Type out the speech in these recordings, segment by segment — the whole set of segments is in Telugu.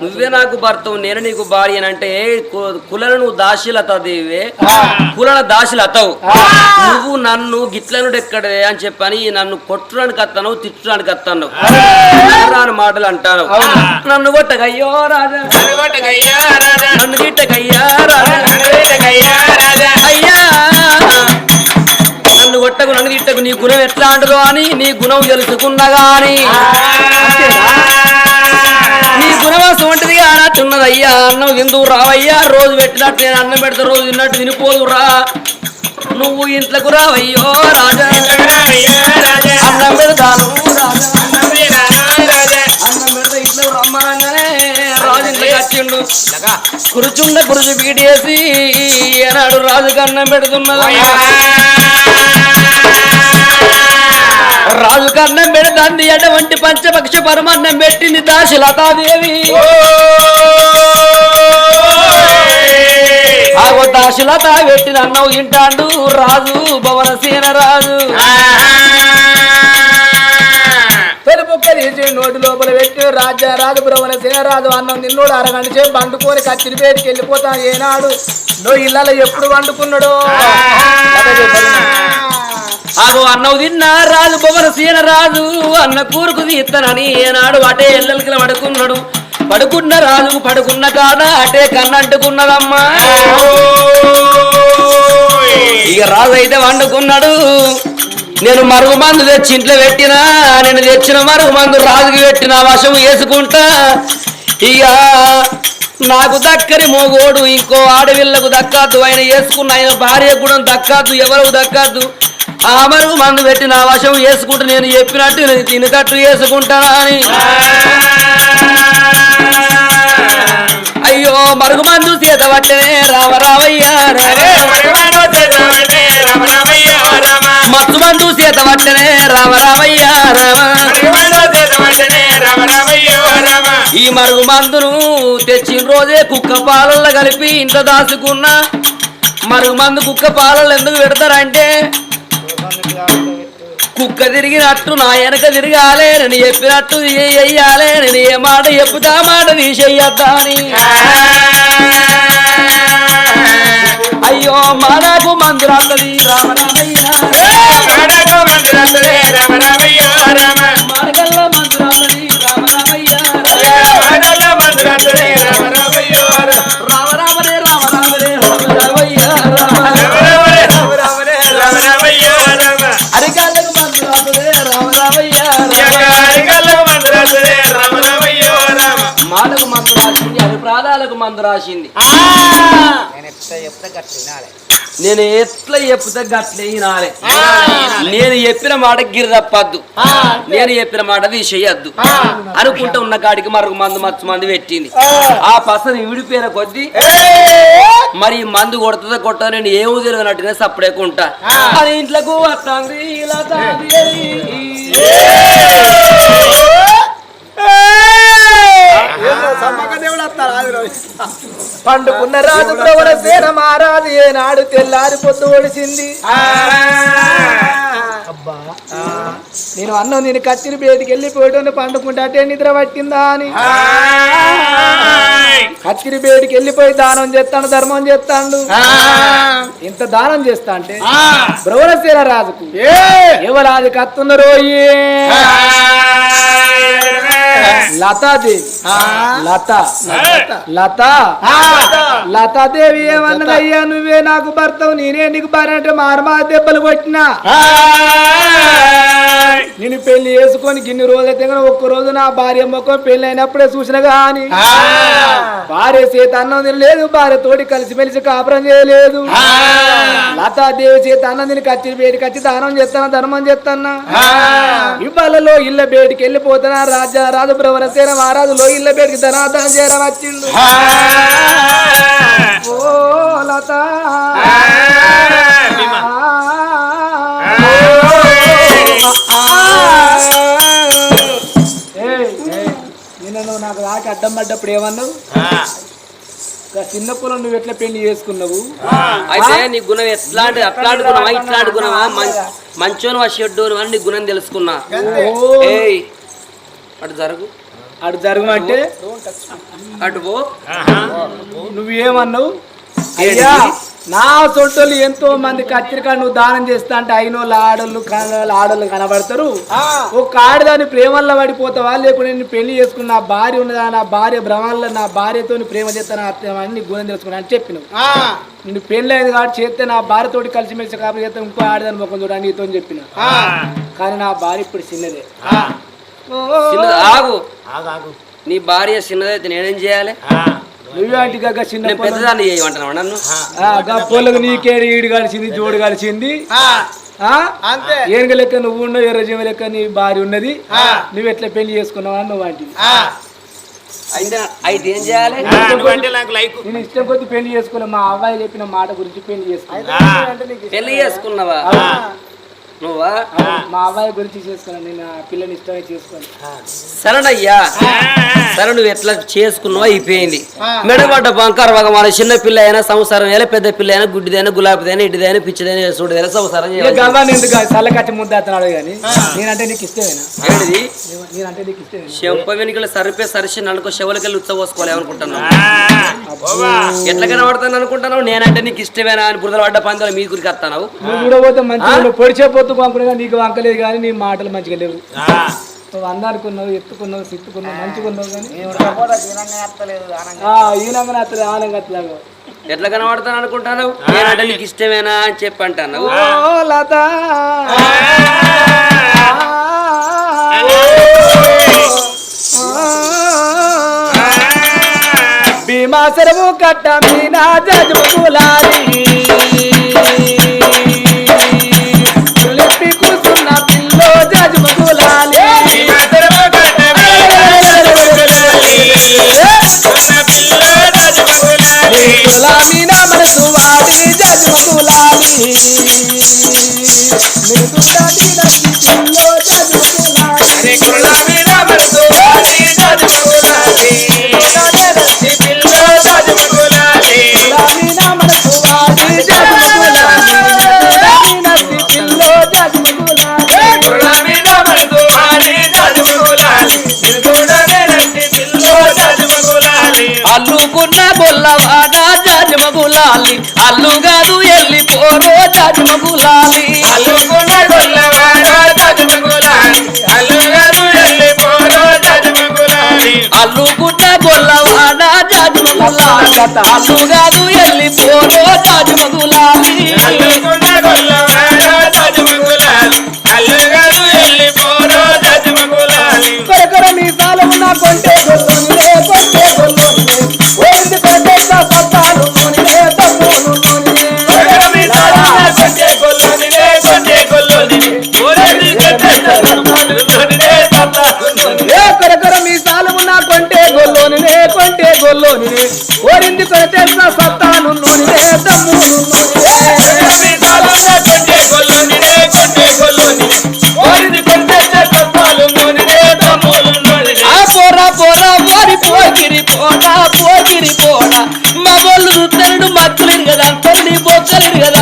నువ్వే నాకు భర్తవు నేను నీకు భార్య అంటే కులను నువ్వు దాశీలత దేవే కులన దాశీలతవు. నువ్వు నన్ను గిట్లను ఎక్కడే అని చెప్పని నన్ను కొట్టడానికి వస్తాను తిట్టడానికి వస్తాను రాని మాటలు అంటాను నన్ను కొట్టగయ్యో రాజా. నన్ను గిట్టగయ్యా రాజా. అయ్యా. నన్ను కొట్టకు నన్ను తిట్టకు నీ గుణం ఎట్లా అని నీ గుణం తెలుసుకున్నా గాని. గుణవాసం వంటిది అయ్యా అన్నం ఎందుకు రావయ్యా రోజు పెట్టినట్టు నేను అన్నం పెడతా రోజు తిన్నట్టు తినిపోదు రా. నువ్వు ఇంట్లోకి రావయ్యో రాజా. అన్నం పెడతాను రాజా. అన్నం పెడితే ఇంట్లో రమ్మనగానే రాజు ఇంట్లోకి రాజు కన్నం పెడతాంది అటువంటి పంచపక్ష పరమన్నం పెట్టింది దాసి లతాదేవి ఆగో దాసి లత పెట్టిన అన్నం తింటాండు రాజు భవన సేన రాజు. తీసి నోటి లోపల పెట్టి రాజ్య రాజు బ్రహ్మణ సేనరాజు అన్నం నిన్నోడు అరగంట సేపు వండుకొని కచ్చిరి పేరుకి వెళ్ళిపోతాను ఏనాడు. నువ్వు ఇళ్ళలో ఎప్పుడు వండుకున్నాడో? ఆగో అన్నం తిన్నా రాజు భవన సేన రాజు అన్న కూరుకు తీస్తానని ఏనాడు అటే ఎల్లెలకి పడుకున్నాడు. పడుకున్న రాజు పడుకున్న కాడ అటే కన్నంటుకున్నదమ్మా. ఇక రాజు అయితే వండుకున్నాడు. నేను మరుగు మందు తెచ్చి ఇంట్లో పెట్టినా నేను తెచ్చిన మరుగు మందు రాజుకి పెట్టిన వశం వేసుకుంటా. ఇక నాకు దక్కని మోగోడు ఇంకో ఆడవిళ్ళకు దక్కద్దు ఆయన వేసుకున్న ఆయన భార్య కూడా దక్కద్దు ఎవరికి దక్కద్దు ఆ మరుగు మందు పెట్టి నా వశం వేసుకుంటూ నేను చెప్పినట్టు నేను తినకట్టు వేసుకుంటానా అని అయ్యో మరుగు మందు పట్టే రామ. రామయ్య మత్తు మందు చేత పట్టనే రామ. రామయ్య రామ. ఈ మరుగు మందును తెచ్చిన రోజే కుక్క పాలల్లో కలిపి ఇంత దాచుకున్న. మరుగు మందు కుక్క పాలల్లో ఎందుకు పెడతారంటే కుక్క తిరిగినట్టు నా వెనక తిరగాలే నేను చెప్పినట్టు చెయ్యాలే నేను ఏ మాట చెప్పుతా మాట తీసేయద్దా అని అయ్యో మనకు మందురాన్నది రామరామయ్య. రామ మందు రాసింది. మందు రాసింది. నేను ఎట్లా చెప్తే గట్లే వినాలి. నేను చెప్పిన మాట గిరి తప్పద్దు నేను చెప్పిన మాట తీసేయద్దు. అనుకుంటూ ఉన్న కాడికి మరొక మందు మచ్చు మందు పెట్టింది. ఆ! పసని విడిపోయిన కొద్దీ మరి ఈ మందు కొడుతుందా కొట్టదా నేను ఏమో తెలియనట్టుగా సప్పుడేకుంటా అది ఇంట్లోకి వస్తుంది ఇలా పండుకున్న రాజు బ్రహ్మణ సేన మహారాజు ఏనాడు తెల్లారి పొద్దు ఒడిసింది. అబ్బా నేను అన్నం నేను కత్తిరి బయటికి వెళ్ళిపోయాడు పండుకుంటే అటే నిద్ర పట్టిందా అని. కత్తిరి బయటికి వెళ్ళిపోయి దానం చేస్తాను ధర్మం చేస్తాడు. ఇంత దానం చేస్తా అంటే బ్రహ్మణశీల రాజుకు ఎవరాది కత్తున్నరో లతాదేవి లత. లత. లతాదేవి ఏమన్నదయ్యా? నువ్వే నాకు భర్తవు నేనే నీకు భార్య మారమా దెబ్బలు కొట్టినా? నేను పెళ్ళి చేసుకొని గిన్ని రోజులైతే కానీ ఒక్క రోజు నా భార్య మొక్క పెళ్ళి అయినప్పుడే చూసిన గాని. భార్య చేత అన్నం తినలేదు భార్య తోటి కలిసిమెలిసి కాపురం చేయలేదు. లతాదేవి చేత అన్నం తిని కచ్చి బేటికి వచ్చి దానం చేస్తానా ధర్మం చేస్తానా? ఇవాళలో ఇళ్ళ బేటికి వెళ్ళిపోతానా రాజా రాజు బ్రహ్మసేన మహారాజులో ఇళ్ళ బేటికి ధనాదానం చేయడం వచ్చిండు. ఓ లత! నువ్వు నాకు రాక అడ్డం పడ్డప్పుడు ఏమన్నావు? ఆ చిన్న పొలం నువ్వు ఎట్లా పెళ్ళి చేసుకున్నావు? అయితే నీ గుణం ఎట్లాంటి అట్లాంటి గుణమా? ఇట్లాంటి గుణమా? మంచోను ఆ షెడ్డు అని నీ గుణం తెలుసుకున్నా. ఏయ్ అటు జరుగు. అటు జరగమంటే అటు పో. నువ్వేమన్నావు? అయ్యా నా సొంటోళ్ళు ఎంతో మంది కత్తిరికా నువ్వు దానం చేస్తా అంటే అయినోళ్ళు ఆడోళ్ళు కనోళ్ళు ఆడోళ్ళు కనబడతారు. ఒక ఆడదాని ప్రేమల్లో పడిపోతావా? లేకుంటే నేను పెళ్ళి చేసుకున్న నా భార్య ఉన్నదా? నా భార్య భ్రమాల్లో నా భార్యతో ప్రేమ చేస్తాను? అని నీ గుణం తెలుసుకున్నా అని చెప్పినావు. నిన్ను పెళ్ళి అయింది కాబట్టి చేస్తే నా భార్యతోటి కలిసిమెలిసి కాబట్టి చేస్తే ఇంకో ఆడదాని ముఖం చూడని నీతో చెప్పిన. కానీ నా భార్య ఇప్పుడు చిన్నదే. ఆగు. నీ భార్య చిన్నదైతే నేనేం చేయాలి? నువ్వే అంటే గగ్గ చిన్న నేను పెద్దదాన్ని చేయమంటున్నావు నన్ను? గప్పలకు నీకే ఈడు కలిసింది జోడు కలిసింది అంతే. ఏనుగ లెక్క నువ్వు ఉన్నావు ఎర్రజీవ లెక్క నీ భార్య ఉన్నది. నువ్వు ఎట్లా పెళ్ళి చేసుకున్నావు అని నువ్వు అంటే అయితే అయితే ఏం చేయాలి నేను ఇష్టం కొద్ది పెళ్ళి చేసుకున్నా మా అబ్బాయి చెప్పిన మాట గురించి పెళ్ళి చేసుకున్నా. పెళ్ళి చేసుకున్నావా? నువ్వా? మా అబ్బాయి గురించి చేసుకున్నా నేను ఆ పిల్లని ఇష్టమే చేసుకోను. సరేనయ్యా సరే నువ్వు ఎట్లా చేసుకున్నావు అయిపోయింది. మెడబడ్డ బంకారు భగవాన్ చిన్న పిల్ల అయినా సంసారం అయినా పెద్ద పిల్ల అయినా గుడ్డిదైనా గులాబీదైనా ఇటుదైనా పిచ్చిదైనా చూడదైనా సంసారం చల్లకట్టి ముద్ద అతనాడు కానీ నేనంటే నీకు ఇష్టమేనా? ఏంటిది? నేనంటే నీకు ఇష్టమేనా? చెంప వెనుకలు సరిపే సరిసి నలుకో చెవులకెళ్ళి ఉచ్చబోసుకోవాలి అనుకుంటున్నావు. ఎట్లా కనబడతాను అనుకుంటున్నావు? నేనంటే నీకు ఇష్టమేనా అని బురదలు పడ్డ పందులు మీ గురికి వస్తావు నువ్వు కూడా పోతే మంచిగా ఉన్నావు. పొడిచే పొత్తు పంపుడుగా నీకు వంకలేదు కానీ నీ మాటలు మంచిగా లేవు. నువ్వు అందానుకున్నావు ఎత్తుకున్నావు సిత్తుకున్నావు మంచిగా ఉన్నావు కానీ ఆ, ఈనంగానే అత్తలే ఆనంగా అత్తలాగా ఎట్లా కనబడతాను అనుకుంటాను నేనంటే నీకు ఇష్టమేనా అని చెప్పి అంటాను ఓ లత. భీమా సరము కట్ట మీనా జజము కులాలి కులామీన మనసు వాడి జజము కులాలి మిగుడాడి నచ్చి పిల్లో అల్లుకున్న బొల్లవాడ జాజమ గులాలి అల్లు కాదు ఎల్లి పోరో జాజమ గులాలి అల్లుకున్న బొల్లవాడ జాజమ గులాలి అల్లు కాదు ఎల్లి పోరో జాజమ గులాలి కొరకొర మీ కొంటే కొంటే గొల్లోనిలే ఓరింది కొంటే సత్తాను నూనెలే ఆ పోరా పోరా వారి పోగిరి పోడా పోగిరి పోడా. మా వాళ్ళు రుద్దరుడు మక్కలేరు కదా నీ బొక్కలేరు కదా.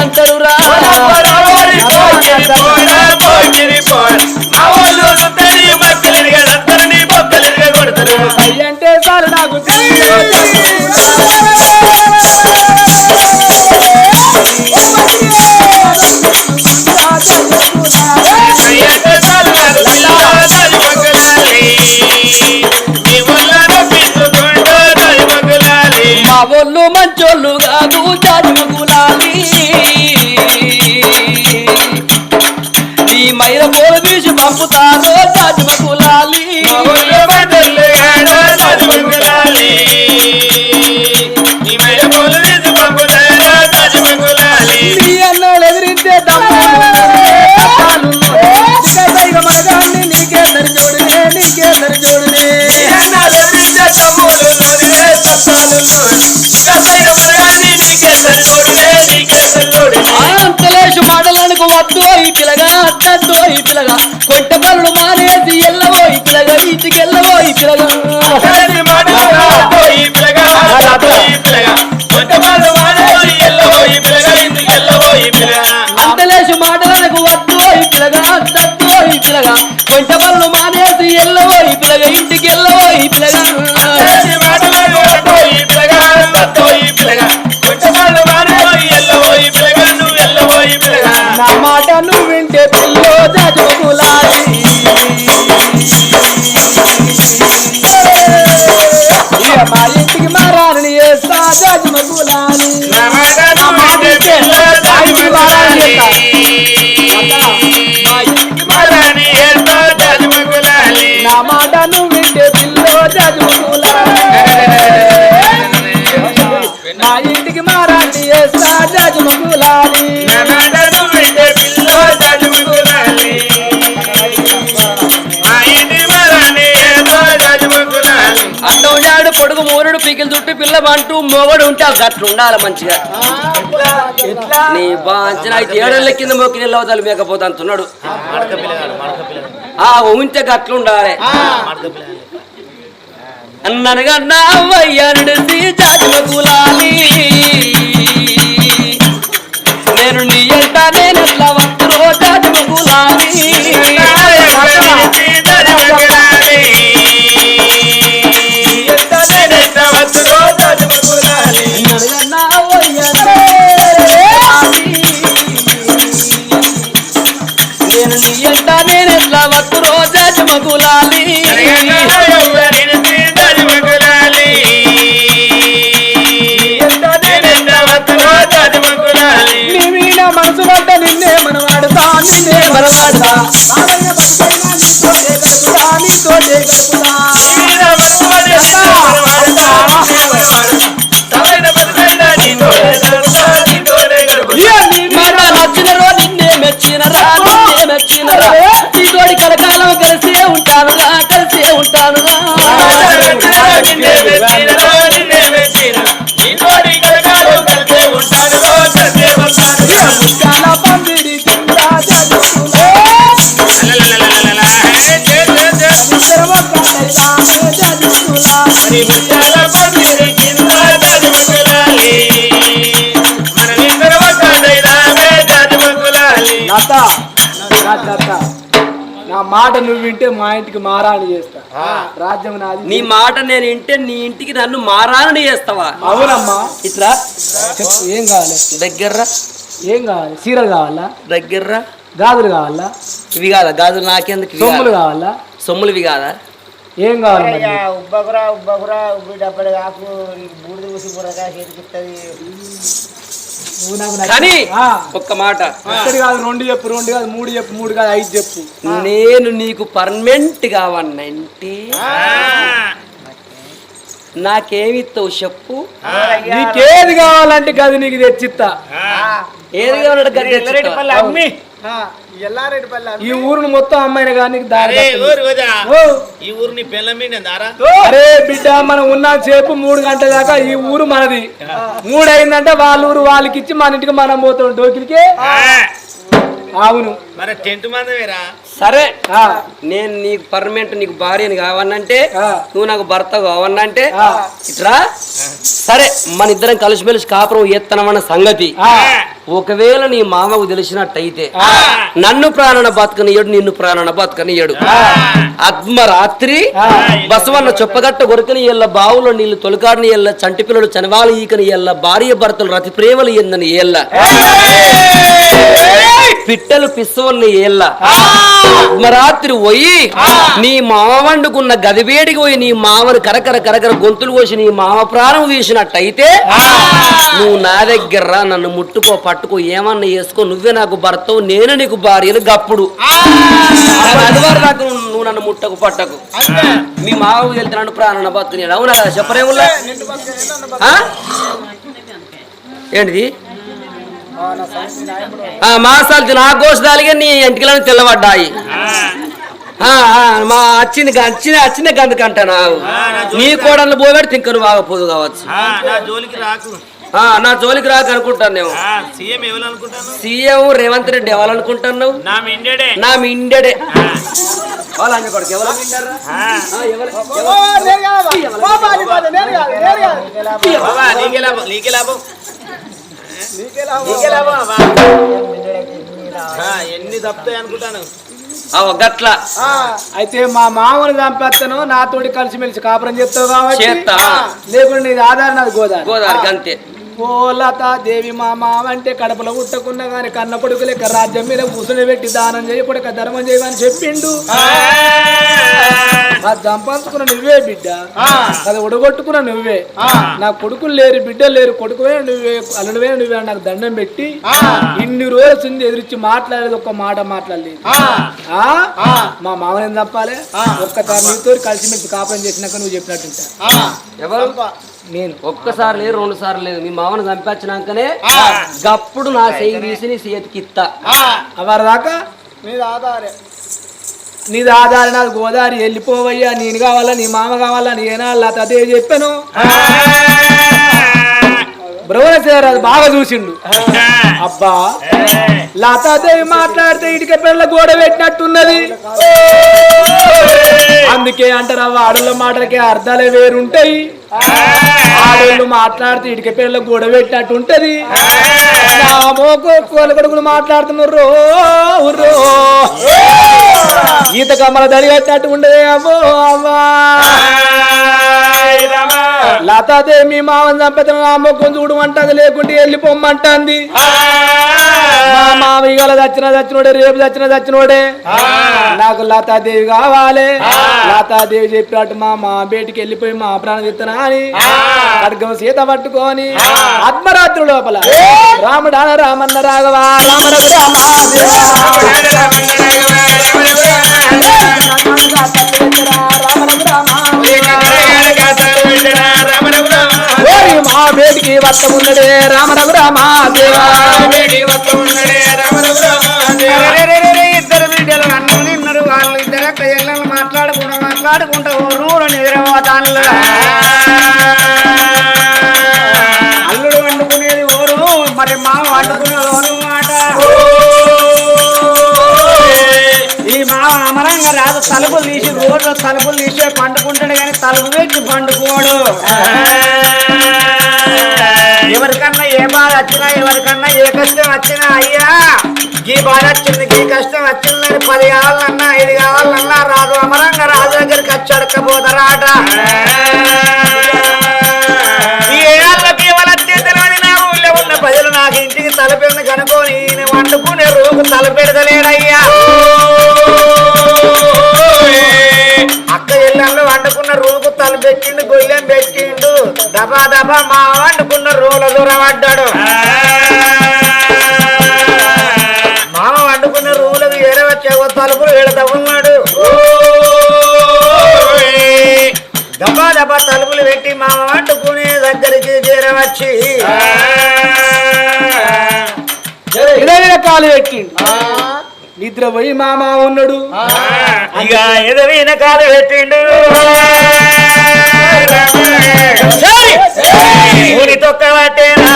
అద్దోయి వద్దు ఈ పిల్లగా అద్దద్దు పిల్లగా కొంట పనులు మానేసి ఎల్లవోయి ఈ పిల్లగా ఇంటికి ఎల్లవో పిల్లగా చేస్తా జాజుమగులాలి అట్ట ఉన్నాడు పొడుగు మూరుడు పీకిలు చుట్టూ పిల్ల అంటూ మొగడు ఉంటే అట్లా ఉండాలి మంచిగా. ఎట్లా? నీ బాంచిన ఏడళ్ళ కింద మొక్కి నిల్లవతలు మేకపోతే అంటున్నాడు. ఆ ఉంటే గట్ల ఉండాలి. అన్ననగా నా అవ్వయ్యానుడి జాతిమ కులాలి నేను నీ ఎంట నేను ఎట్లా వస్తురో జాతిమ నేను నీ ఎంట నేను ఎట్లా వస్తురో మనసు పడ్డ నిన్నే మనవాడుతా నిన్నే మనవాడుతా. ఆడైన బతుకైనా నీతోనే గడుపుతా, నీతోనే నా మాట నువ్వు వింటే మా ఇంటికి మారాని చేస్తా. రాజ్యం నాది. నీ మాట నేను ఇంటే నీ ఇంటికి నన్ను మారాలని చేస్తావా? అవునమ్మా. ఇట్లా చెప్పు ఏం కావాలి? దగ్గర్రా. ఏం కావాలి? చీరలు కావాలా? దగ్గర్రా. గాజులు కావాలా? ఇవి కాదా? గాజులు నాకెందుకు ఇవి సొమ్ములు కాదా? కావాలా? సొమ్ములు ఇవి కాదా? ఏం కావాలి మరి? అయ్యా, నీకు? ఉబ్బకురా ఉబ్బకురా ఉబ్బి డబ్బలు కాకు. ఈ బూడిద ఊసి నువ్వు నాకు నచ్చి- కానీ ఆ, ఒక్క మాట. ఒక్కటి కాదు రెండు చెప్పు రెండు కాదు మూడు చెప్పు మూడు కాదు ఐదు చెప్పు. నేను నీకు పర్మనెంట్ కావన్నంటే నాకేమిస్తావు చెప్పు? నీకేది కావాలంటే గది నీకు తెచ్చిత్తా. ఏది కావాలంటే గది తెచ్చిస్తావా? అమ్మి. ఈ ఊరును మొత్తం అమ్మాయిన కానీ దారి ఈ ఊరు నీ పిల్ల మీద దారా? అరే బిడ్డ మనం ఉన్న సేపు మూడు గంటల దాకా ఈ ఊరు మనది. మూడు అయిందంటే వాళ్ళ ఊరు వాళ్ళకి ఇచ్చి మన ఇంటికి మనం పోతాం. డోకిలికి. అవును మరి టెంట్ మందమేరా సరే. ఆ, నేను నీకు పర్మనెంట్ నీకు భార్యని కావన్నంటే ఆ. నువ్వు నాకు భర్త కావన్నంటే ఆ. ఇట్రా? సరే మన ఇద్దరం కలిసిమెలిసి కాపురం ఎత్తనమన్న సంగతి. ఆ, ఒకవేళ నీ మామకు తెలిసినట్టయితే నన్ను ప్రాణన బతకనియడు నిన్ను ప్రాణన బతకనియడు అద్మరాత్రి ఆ. బసవన్న చొప్పగట్ట కొరకని ఎల్ల బావులో నీళ్ళు తొలకాడిని ఎల్ల చంటి పిల్లలు చనవాలు ఈకని ఎల్ల భార్య భర్తలు రతి ప్రేమలు ఎందని ఎల్ల. పిట్టలు పిස්සవన్ని ఏళ్ళ. అర్ధరాత్రి పోయి నీ మామ వండుకున్న గదివేడికి పోయి నీ మామను కరకర కరకర గొంతులు కోసి నీ మామ ప్రాణం తీసినట్టయితే నువ్వు నా దగ్గర నన్ను ముట్టుకో పట్టుకో ఏమన్నా వేసుకో నువ్వే నాకు భర్తవు నేను నీకు భార్యను గప్పుడు. అది వరకు నాకు నువ్వు నన్ను ముట్టకు పట్టకు. మీ మామకు వెళ్తే నన్ను ప్రాణన బతుకుని అవునా? కదా చెప్పరేముల్లా ఆ? ఏంటిది ఆ, మాసాలు నా గోషాలుగా నీ ఇంటికి తెల్లబడ్డాయి. మా వచ్చింది వచ్చింది వచ్చింది గందుకంట నాకు నీ కోడళ్ళు పోగొట్టి తింకరు బాగపోదు కావచ్చు. ఆ, నా జోలికి రాకు. అనుకుంటాను సీఎం రేవంత్ రెడ్డి ఎవరనుకుంటున్నావు నా మిండేడే. నా మిండెడే. వాళ్ళ అన్న కొడుకు ఎవరు? మిండారా? ఎన్ని తప్పుతాయి అనుకుంటాను. ఆ గట్ల. అయితే మా మామని చంపేస్తాను నాతోటి కలిసిమెలిసి కాపురం చేస్తావు కాబట్టి. లేకుంటే నీది ఆధారం నాది గోదావరి. గోదావరికి అంతే. ఓ లత దేవి మా మామ అంటే కడపలో ఉట్టకున్నా గాని కన్న కొడుకు లెక్క రాజ్యం మీద కూసుని పెట్టి దానం చేయకూడక ధర్మం చేయమని చెప్పిండు. ఆ. సంపాదించుకున్న నువ్వే బిడ్డ. అది ఉడగొట్టుకున్న నువ్వే. నా కొడుకులు లేరు బిడ్డలు లేరు కొడుకువే నువ్వే అల్లుడువే నువ్వే నాకు దండం పెట్టి ఇన్ని రోజులు చింది ఎదురిచ్చి మాట్లాడేది ఒక్క మాట మాట్లాడలేదు. ఆ? మా మామని చంపాలి? ఒక్కసారి నీతో కలిసిమెలిసి కాపురం చేసినాక నువ్వు చెప్పినట్టుంటా. ఎవరు? నేను ఒక్కసారి లేదు రెండు సార్లు లేదు. మీ మామను చంపించినాకనే గప్పుడు నా చెయ్యి తీసి నీ చేతికి ఇత్తా. అవరి దాకా? మీద ఆధారే. నీది ఆధార నాది గోదావరి. వెళ్ళిపోవయ్యా నేను కావాలా నీ మామ కావాలా నీ ఏనాళ్ళ అదే చెప్పాను. బ్రహ్మణేశ్వర అది బాగా చూసిండు. అబ్బా. లతాదేవి మాట్లాడితే ఇటుక పిల్లల గోడ పెట్టినట్టున్నది. అందుకే అంటారు అవ్వ ఆడోళ్ళ మాటలకి అర్థాలే వేరుంటాయి. ఆడోళ్ళు మాట్లాడితే ఇటుక పిల్లల గోడ పెట్టినట్టు ఉంటది కోల కొడుకులు మాట్లాడుతున్నారు రో ఈత కమ్మల కట్టినట్టు ఉండదే అమ్మో అమ్మా లతాదేవి మీ మామని చంపేతను నా మొక్కం చూడమంటది లేకుంటే వెళ్ళిపోమ్మంటుంది ఇవాళ చచ్చిన చచ్చినోడే రేపు చచ్చిన చచ్చినోడే నాకు లతాదేవి కావాలి. లతాదేవి చెప్పినట్టు మా మా బేటికి వెళ్ళిపోయి మా ప్రాణం ఇస్తున్నా అని. ఖడ్గం సీత పట్టుకొని ఆత్మరాత్రి లోపల రాముడా రామన్న రాఘవ రామరఘు రామ ఓరి బేటికి వస్తమున్నడే రామరఘు రామ దేవా. ఇద్దరు బిడ్డలు అన్నం తిన్నారు. వాళ్ళు ఇద్దరు అక్క చెల్లెలు మాట్లాడుకుంటూ మాట్లాడుకుంటూ నూరు నిద్రపోతాను అల్లుడు వండుకునేది ఓరు మరి మామ వండుకునేది ఓరు మాట. ఈ మామ అమరంగా రాదు తలుపులు తీసి రోడ్లు తలుపులు తీసే పండుకుంటాడు కానీ తలుపు పెట్టి పండుకోడు. ఎవరికన్నా ఏ బాధ వచ్చినా ఎవరికన్నా ఏ కష్టం వచ్చినా అయ్యా ఈ బాధ వచ్చింది ఈ కష్టం వచ్చిందని పది కావాలన్నా ఐదు కావాలన్నా రాదు. అమరంగా రాజు దగ్గరికి వచ్చి అడకపోతారాట ఈ ప్రజలు నాకు ఇంటికి తలపెడిన కనుకొని నేను వండుకునే రోజు తలపెడతలేడయ్యా వండుకున్న రూకు తల పెట్టిండు గొల్లెం పెట్టిండు. దబా దబా మా వండుకున్న రూల దూరం పడ్డాడు. మామ వండుకున్న రూలకు ఏడవచ్చే తలుపులు ఏడతా ఉన్నాడు దబా దబా తలుపులు పెట్టి మామ వండుకునే దగ్గరికి చేరవచ్చి. కాలు పెట్టిండు. నిద్ర పోయి మామ ఉన్నాడు. ఇక ఎదవీన కాలు పెట్టిండు. ఊరి తొక్క పట్టేనా?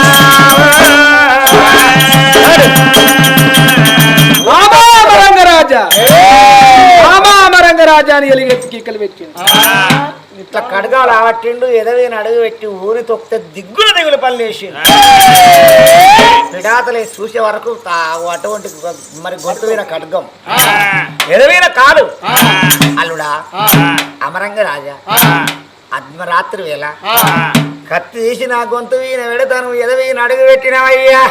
రామరంగరాజా రామరంగరాజా అని ఎలిగెత్తి కిక్కలు పెట్టిండు. ఇట్లా కడగాలు ఆవట్టిండు ఎదవేని అడుగు పెట్టి ఊరి తొక్కితే దిగ్గుల దిగులు పనులు వేసి పిడాతలే చూసే వరకు అటువంటి మరి గొంతు మీద ఖడ్గం ఎదవైన కాదు. అల్లుడా అమరంగ రాజా అర్ధరాత్రి వేళ కత్తి తీసి నా గొంతు వీన వెడతాను ఎదవీన అడుగు పెట్టినావయ్యా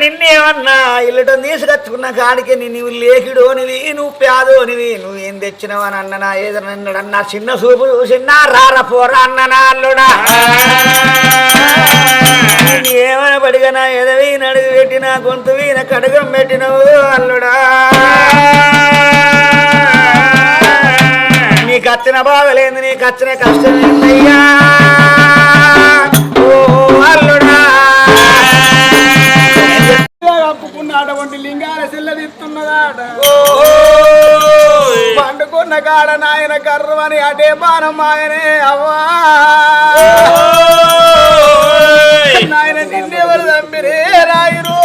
నిన్నేమన్నా ఇల్లటం తీసుకొచ్చుకున్న కాడికి నేను నువ్వు లేకిడోనివి నువ్వు పేదోనివి నువ్వేం తెచ్చినావని అన్ననా ఏదన్నా చిన్న సూపు చూసినా రార పోరా అన్ననా అల్లుడా. ఏమని పడిగనా ఎదవి నడుగు పెట్టినా గొంతు వీన కడుగం పెట్టినవు అల్లుడా. నీకు వచ్చిన బాధలేదు నీకు వచ్చిన కష్టం ఏంటయ్యా ఓ అల్లు అటువంటి లింగాల సెల్లదిస్తున్నదాట పండుకున్న కాడ నాయన కర్రమని అటే బాణం ఆయనే అవ్వా. నాయన నిన్నెవరు చంపిరే రాయురు.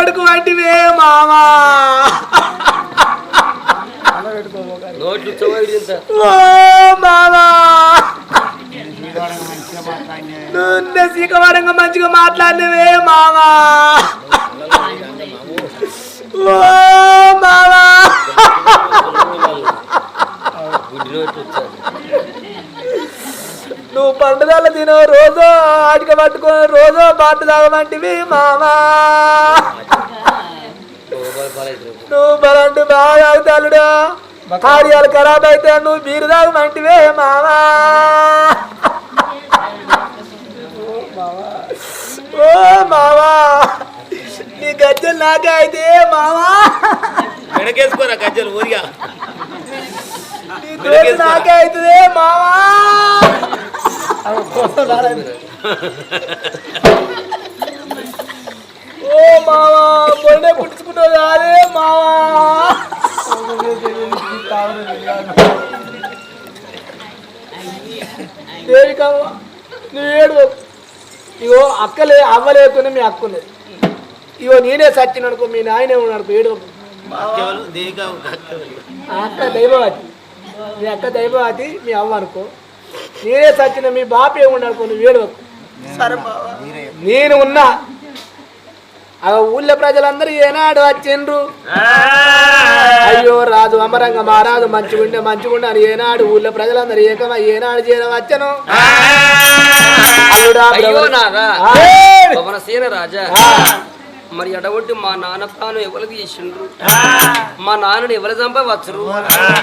కొడుకు వంటివే మామా. సీకవరంగా మంచిగా మాట్లాడినవే మామా. ఓ మామా. నువ్వు పండుగల తిన రోజు ఆటిక పట్టుకొని రోజు బాటు తాగమంటివి మామా నువ్వు బలంటు బాగా తాగుతాడుడా కార్యాలు ఖరాబ్ అయితే నువ్వు బీరు తాగమంటివే మామా ఓ మామా నీ గజ్జలు నాకే అయితే మామా వెనకేసుకోరా గజ్జలు ఊరిగా. నీ దోస్తు నాకే అవుతుంది మామా ఓ మావా. పుట్టుకున్నావు కాదే మావా. దేవికమ్మ నువ్వు ఏడు. ఇగో అక్కలే అవ్వలేకునే మీ అక్కున్నది ఇగో నేనే సచ్చిన అనుకో మీ నాయనే ఉన్నాడు ఏడు. అక్క దైవవతి మీ అక్క దైవవతి మీ అవ్వ అనుకో. నేనే సచ్చిన మీ బాప ఏముండు అనుకో నువ్వు ఏడు. నేను ఉన్నా. ఆ ఊళ్ళో ప్రజలందరూ ఏనాడు వచ్చిండ్రు? అయ్యో రాజు అమరంగా మా రాజు మంచిగుండే మంచిగుండే అని ఏనాడు ఊళ్ళో ప్రజలందరూ ఏకమై ఏనాడు చేయడం వచ్చను. అల్లుడా అయ్యో బ్రహ్మ- నాదా. ఆ, పవనసేన రాజా. మరి అటువంటి మా నాన్న ప్రాణం ఎవరు తీసిండ్రు మా నాన్నని ఎవరు చంపవచ్చురు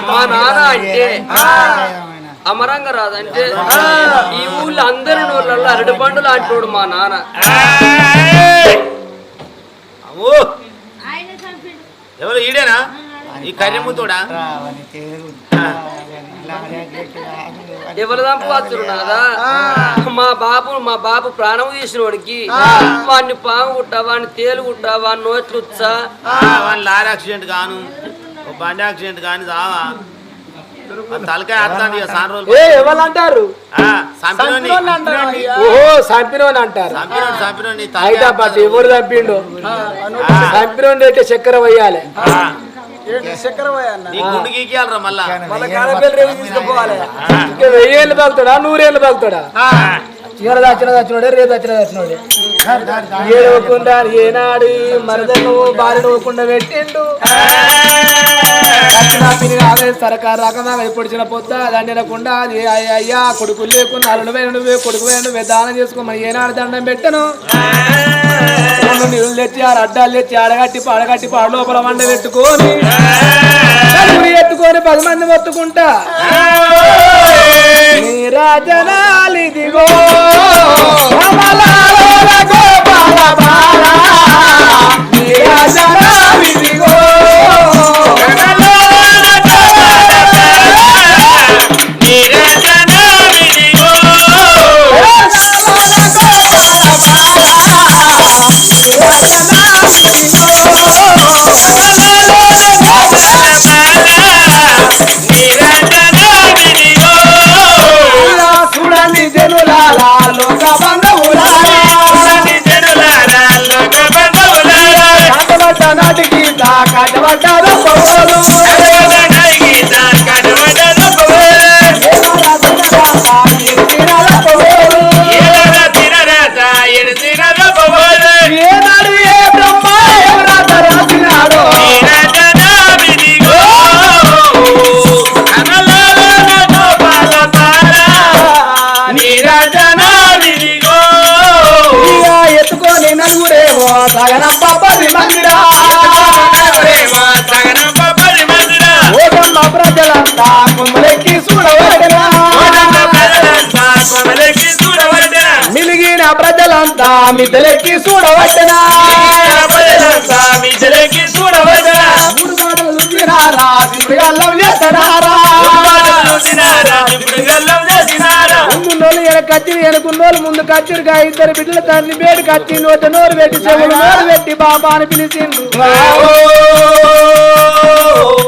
మా నాన్న అంటే అమరంగ రాదంటే ఈ ఊళ్ళో అందరి నోళ్ళల్లో అరటి పండు లాంటి మా నాన్న. ఎవరు ఈడేనా? ఈ కర్రెమ్ముతోడా ఎవరు చంపవచ్చురు నాదా మా బాబు మా బాబు ప్రాణం తీసిన వాడికి వాడిని పాము కుట్టా వాడిని తేలు కుట్టా వాడిని నోట్లు ఉచ్చా? వన్ లారీ యాక్సిడెంట్ కాను బండి యాక్సిడెంట్ కాని రావా తలకాయ సాన్ రోజులు. ఎవరు అంటారు ఆ, సంపినోని ఓహో సంపినోని అంటారు? సంపినోని సంపినోని పట్టు ఎవరు చంపిండు? చంపినోని అయితే చక్కెర వేయాలి వెయ్యేళ్ళు బాగుతాడా నూరేళ్ళు బాగుతాడా ఇవాళ దచ్చిన దచ్చినోడే రేపు దచ్చిన దచ్చినోడే ఏడవకుండా ఏనాడు మరదను బారి నవ్వకుండా పెట్టిండు. సరకారు రకమాగా పొడిచిన పొద్ద దండనకుండా అది అయ్య- అయ్యా కొడుకు లేకుండా పోయిన నువ్వే కొడుకు నువ్వే దానం చేసుకోమని ఏనాడు దండం పెట్టను. రెండు నీళ్ళు తెచ్చి ఆరు అడ్డాలు తెచ్చి ఆడగట్టి పాడగట్టి పాడు లోపల మండ పెట్టుకొని ఎత్తుకొని పది మంది మొత్తుకుంటా. రాజనాలిదిగో oğlum ప్రజలంతా మిద్దలెక్కి చూడవచ్చనా? ముందున్నోళ్ళు ఎన కత్తిరి ఎనుకున్నోళ్ళు ముందు కత్తిరిగా ఇద్దరు బిడ్డల తండ్రి పేరు కత్తి నోట నోరు పెట్టి చెవులు నోరు పెట్టి బాబా అని పిలిచిండ్రు